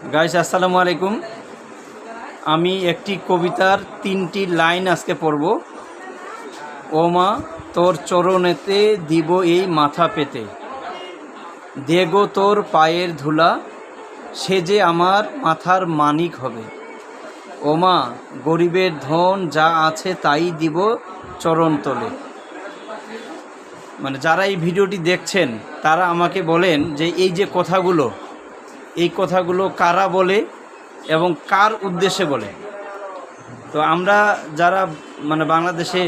Guys আসসালামু আলাইকুম। আমি একটি কবিতার তিনটি লাইন আজকে পড়ব। ও মা তোর চরণেতে দিব এই মাথা পেতে। দেগো তোর পায়ের ধুলা, সে যে আমার মাথার মানিক হবে। ও মা গরিবের ধন যা আছে তাই দিব চরণ তলে। মানে যারা এই ভিডিওটি দেখছেন, তারা আমাকে বলেন যে এই যে কথাগুলো এই কথাগুলো কারা বলে এবং কার উদ্দেশ্যে বলে? তো আমরা যারা মানে বাংলাদেশে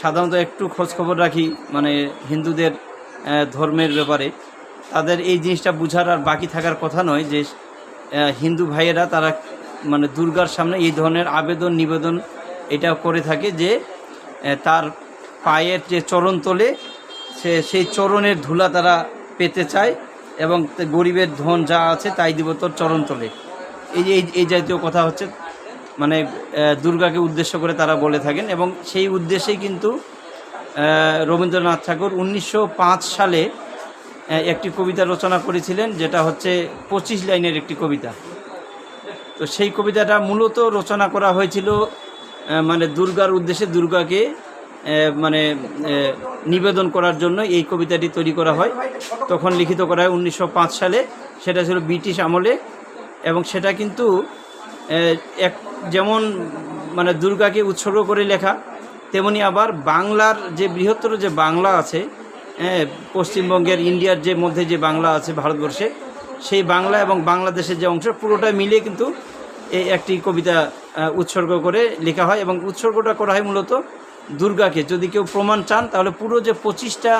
সাধারণত একটু খোঁজ খবর রাখি মানে হিন্দুদের ধর্মের ব্যাপারে, তাদের এই জিনিসটা বুঝার আর বাকি থাকার কথা নয় যে হিন্দু ভাইয়েরা তারা মানে দুর্গার সামনে এই ধরনের আবেদন, নিবেদন এটা করে থাকে যে তার পায়ের যে চরণ তোলে, সে সেই চরণের ধুলা তারা পেতে চায়। এবং গরিবের ধন যা আছে তাই দিব তোর চরণ তোলে। এই যে, এই- জাতীয় কথা হচ্ছে মানে দুর্গাকে উদ্দেশ্য করে তারা বলে থাকেন এবং সেই উদ্দেশ্যেই কিন্তু রবীন্দ্রনাথ ঠাকুর উনিশশো পাঁচ সালে একটি কবিতা রচনা করেছিলেন, যেটা হচ্ছে পঁচিশ লাইনের একটি কবিতা। তো সেই কবিতাটা মূলত রচনা করা হয়েছিল মানে দুর্গার উদ্দেশ্যে দুর্গাকে মানে নিবেদন করার জন্য এই কবিতাটি তৈরি করা হয়। তখন লিখিত করা হয় উনিশশো পাঁচ সালে। সেটা ছিল ব্রিটিশ আমলে এবং সেটা কিন্তু এক যেমন মানে দুর্গাকে উৎসর্গ করে লেখা, তেমনি আবার বাংলার যে বৃহত্তর যে বাংলা আছে পশ্চিমবঙ্গের, ইন্ডিয়ার যে মধ্যে যে বাংলা আছে ভারতবর্ষে, সেই বাংলা এবং বাংলাদেশের যে অংশ পুরোটা মিলিয়ে কিন্তু এই একটি কবিতা উৎসর্গ করে লেখা হয় এবং উৎসর্গটা করা হয় মূলত দুর্গাকে যদি কেউ প্রমাণ চান, তাহলে পুরো যে পঁচিশটা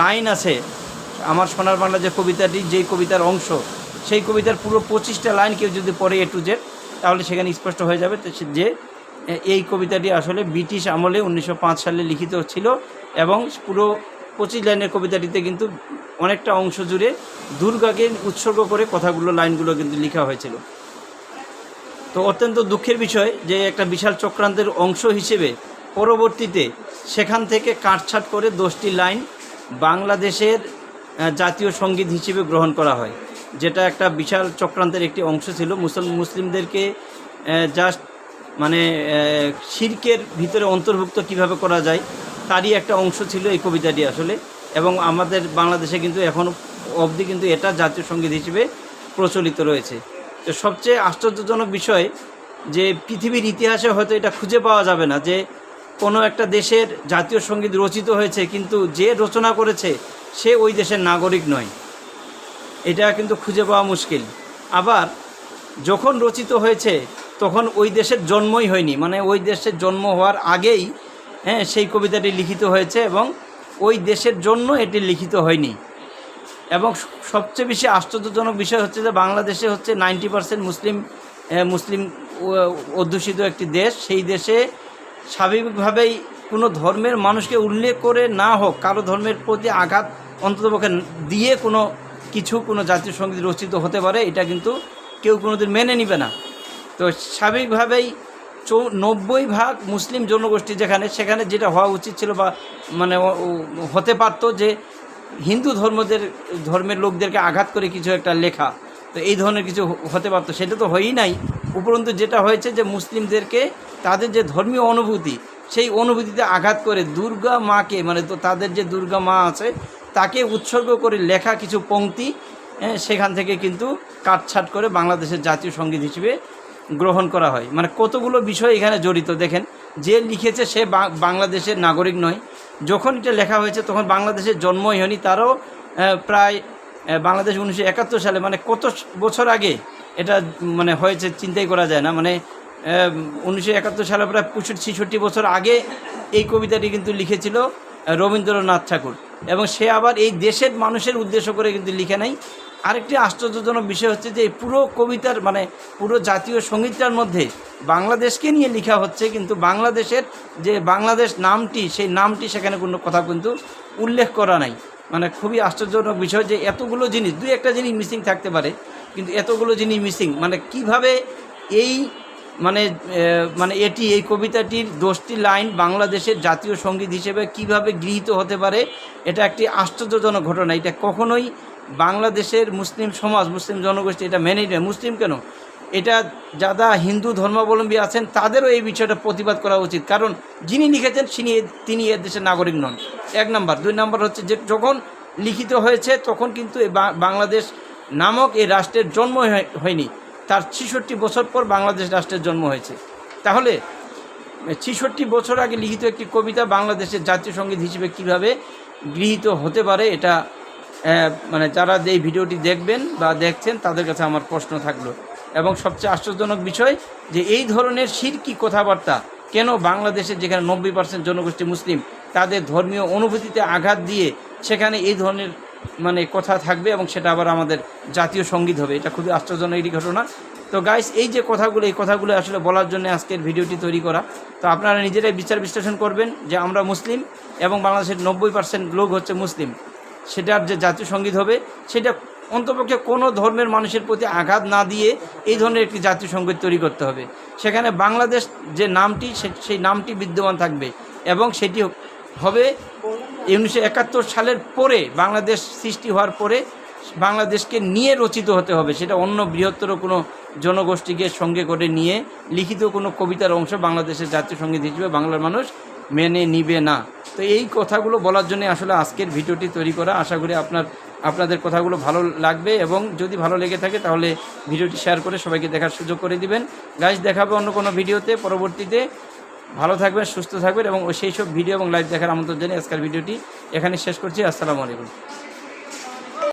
লাইন আছে, আমার সোনার বাংলা যে কবিতাটি, যেই কবিতার অংশ, সেই কবিতার পুরো পঁচিশটা লাইন কেউ যদি পড়ে এ টু জেড তাহলে সেখানে স্পষ্ট হয়ে যাবে যে এই কবিতাটি আসলে ব্রিটিশ আমলে উনিশশো পাঁচ সালে লিখিত ছিল এবং পুরো পঁচিশ লাইনের কবিতাটিতে কিন্তু অনেকটা অংশ জুড়ে দুর্গাকে উৎসর্গ করে কথাগুলো, লাইনগুলো কিন্তু লেখা হয়েছিল। তো অত্যন্ত দুঃখের বিষয় যে একটা বিশাল চক্রান্তের অংশ হিসেবে পরবর্তীতে সেখান থেকে কাটছাট করে দশটি লাইন বাংলাদেশের জাতীয় সংগীত হিসেবে গ্রহণ করা হয়, যেটা একটা বিশাল চক্রান্তের একটি অংশ ছিল। মুসল, মুসলিমদেরকে জাস্ট মানে শির্কের ভিতরে অন্তর্ভুক্ত কীভাবে করা যায়, তারই একটা অংশ ছিল এই কবিতাটি আসলে। এবং আমাদের বাংলাদেশে কিন্তু এখন অবধি কিন্তু এটা জাতীয় সংগীত হিসেবে প্রচলিত রয়েছে। তো সবচেয়ে আশ্চর্যজনক বিষয় যে পৃথিবীর ইতিহাসে হয়তো এটা খুঁজে পাওয়া যাবে না যে কোনো একটা দেশের জাতীয় সংগীত রচিত হয়েছে, কিন্তু যে রচনা করেছে, সে ওই দেশের নাগরিক নয়। এটা কিন্তু খুঁজে পাওয়া মুশকিল। আবার যখন রচিত হয়েছে, তখন ওই দেশের জন্মই হয়নি। মানে ওই দেশের জন্ম হওয়ার আগেই হ্যাঁ সেই কবিতাটি লিখিত হয়েছে এবং ওই দেশের জন্য এটি লিখিত হয়নি। এবং সবচেয়ে বেশি আশ্চর্যজনক বিষয় হচ্ছে যে, বাংলাদেশে হচ্ছে নাইনটি পার্সেন্ট মুসলিম মুসলিম অধ্যুষিত একটি দেশ। সেই দেশে স্বাভাবিকভাবেই কোনো ধর্মের মানুষকে উল্লেখ করে না হোক, কারও ধর্মের প্রতি আঘাত অন্ততপক্ষে দিয়ে কোনো কিছু, কোনো জাতীয় সংগীত রচিত হতে পারে, এটা কিন্তু কেউ কোনোদিন মেনে নিবে না। তো স্বাভাবিকভাবেই চৌ, নব্বই ভাগ মুসলিম জনগোষ্ঠী যেখানে, সেখানে যেটা হওয়া উচিত ছিল বা মানে হতে পারতো যে হিন্দু ধর্মদের, ধর্মের লোকদেরকে আঘাত করে কিছু একটা লেখা। তো এই ধরনের কিছু হতে পারতো। সেটা তো হয়ই নাই। উপরন্তু যেটা হয়েছে যে মুসলিমদেরকে তাদের যে ধর্মীয় অনুভূতি, সেই অনুভূতিতে আঘাত করে দুর্গা মাকে মানে তো তাদের যে দুর্গা মা আছে, তাকে উৎসর্গ করে লেখা কিছু পংক্তি সেখান থেকে কিন্তু কাটছাট করে বাংলাদেশের জাতীয় সংগীত হিসেবে গ্রহণ করা হয়। মানে কতগুলো বিষয় এখানে জড়িত, দেখেন। যে লিখেছে সে বাংলাদেশের নাগরিক নয়। যখন এটা লেখা হয়েছে, তখন বাংলাদেশের জন্মই হয়নি, তারও প্রায় বাংলাদেশ উনিশশো একাত্তর সালে মানে কত বছর আগে এটা মানে হয়েছে চিন্তাই করা যায় না। মানে উনিশশো একাত্তর সালে প্রায় পঁয়ষট্টি, ছেষট্টি বছর আগে এই কবিতাটি কিন্তু লিখেছিল রবীন্দ্রনাথ ঠাকুর। এবং সে আবার এই দেশের মানুষের উদ্দেশ্য করে কিন্তু লিখে নাই। আরেকটি আশ্চর্যজনক বিষয় হচ্ছে যে পুরো কবিতার মানে পুরো জাতীয় সঙ্গীতটার মধ্যে বাংলাদেশকে নিয়ে লেখা হচ্ছে, কিন্তু বাংলাদেশের যে বাংলাদেশ নামটি, সেই নামটি সেখানে কোনো কথা কিন্তু উল্লেখ করা নাই। মানে খুবই আশ্চর্যজনক বিষয় যে এতগুলো জিনিস, দুই একটা জিনিস মিসিং থাকতে পারে, কিন্তু এতগুলো জিনিস মিসিং মানে কীভাবে এই মানে মানে এটি, এই কবিতাটির দশটি লাইন বাংলাদেশের জাতীয় সংগীত হিসেবে কীভাবে গৃহীত হতে পারে, এটা একটি আশ্চর্যজনক ঘটনা। এটা কখনোই বাংলাদেশের মুসলিম সমাজ, মুসলিম জনগোষ্ঠী এটা মেনে নেয়। মুসলিম কেন? এটা যারা হিন্দু ধর্মাবলম্বী আছেন, তাদেরও এই বিষয়টা প্রতিবাদ করা উচিত। কারণ যিনি লিখেছেন তিনি তিনি এ দেশের নাগরিক নন। এক নাম্বার। দুই নাম্বার হচ্ছে যে যখন লিখিত হয়েছে, তখন কিন্তু এই বাংলাদেশ নামক এই রাষ্ট্রের জন্ম হয়- হয়নি। তার ছেষট্টি বছর পর বাংলাদেশ রাষ্ট্রের জন্ম হয়েছে। তাহলে ছেষট্টি বছর আগে লিখিত একটি কবিতা বাংলাদেশের জাতীয় সংগীত হিসেবে কীভাবে গৃহীত হতে পারে, এটা মানে যারা এই ভিডিওটি দেখবেন বা দেখছেন, তাদের কাছে আমার প্রশ্ন থাকল। এবং সবচেয়ে আশ্চর্যজনক বিষয় যে এই ধরনের শিরকি কথাবার্তা কেন বাংলাদেশে যেখানে নব্বই পার্সেন্ট জনগোষ্ঠী মুসলিম, তাদের ধর্মীয় অনুভূতিতে আঘাত দিয়ে সেখানে এই ধরনের মানে কথা থাকবে এবং সেটা আবার আমাদের জাতীয় সংগীত হবে। এটা খুবই আশ্চর্যজনক একটি ঘটনা। তো গাইস এই যে কথাগুলো, এই কথাগুলো আসলে বলার জন্য আজকের ভিডিওটি তৈরি করা। তো আপনারা নিজেরাই বিচার বিশ্লেষণ করবেন যে আমরা মুসলিম এবং বাংলাদেশের নব্বই পার্সেন্ট লোক হচ্ছে মুসলিম। সেটার যে জাতীয় সংগীত হবে, সেটা অন্তপক্ষে কোনো ধর্মের মানুষের প্রতি আঘাত না দিয়ে এই ধরনের একটি জাতীয় সংগীত তৈরি করতে হবে। সেখানে বাংলাদেশ যে নামটি সেই নামটি বিদ্যমান থাকবে এবং সেটি হবে উনিশশো একাত্তর সালের পরে, বাংলাদেশ সৃষ্টি হওয়ার পরে বাংলাদেশকে নিয়ে রচিত হতে হবে। সেটা অন্য বৃহত্তর কোনো জনগোষ্ঠীকে সঙ্গে করে নিয়ে লিখিত কোনো কবিতার অংশ বাংলাদেশের জাতীয় সংগীত হিসেবে বাংলার মানুষ মেনে নিবে না। তো এই কথাগুলো বলার জন্য আসলে আজকের ভিডিওটি তৈরি করা। আশা করি আপনার আপনাদের কথাগুলো ভালো লাগবে এবং যদি ভালো লেগে থাকে তাহলে ভিডিওটি শেয়ার করে সবাইকে দেখার সুযোগ করে দিবেন। গাইজ দেখাবে অন্য কোনো ভিডিওতে। পরবর্তীতে ভালো থাকবেন, সুস্থ থাকবেন এবং সেই সব ভিডিও এবং লাইভ দেখার আমন্ত্রণ জানিয়ে আজকের ভিডিওটি এখানে শেষ করছি। আসসালামু আলাইকুম।